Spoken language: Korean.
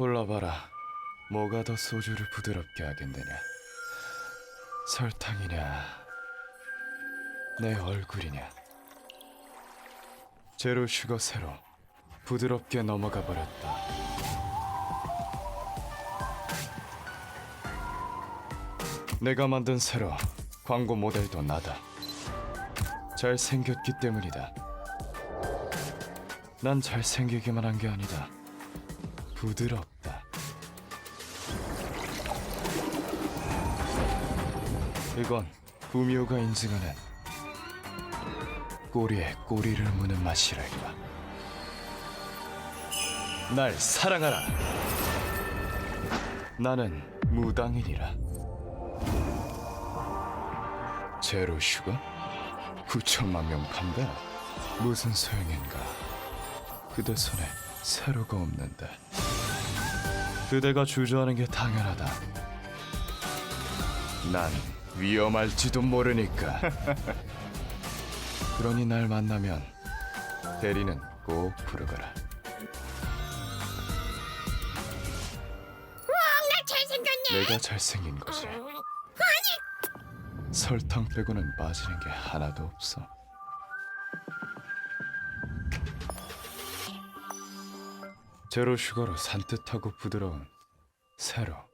골라봐라. 뭐가 더 소주를 부드럽게 하겠느냐? 설탕이냐? 내 얼굴이냐? 제로 슈거 세로 부드럽게 넘어가 버렸다. 내가 만든 세로 광고 모델도 나다. 잘 생겼기 때문이다. 난 잘생기기만 한 게 아니다. 부드럽다. 이건 구미호가 인증하는 꼬리에 꼬리를 무는 맛이랄까. 날 사랑하라. 나는 무당이니라. 제로 슈가? 9천만 명 판매? 무슨 소용인가? 그대 손에 세로가 없는데. 그대가 주저하는 게 당연하다. 난 위험할지도 모르니까. 그러니 날 만나면 대리는 꼭 부르거라. 나 잘생겼네. 내가 잘생긴 거지. 설탕 빼고는 빠지는 게 하나도 없어. 제로 슈거로 산뜻하고 부드러운 세로.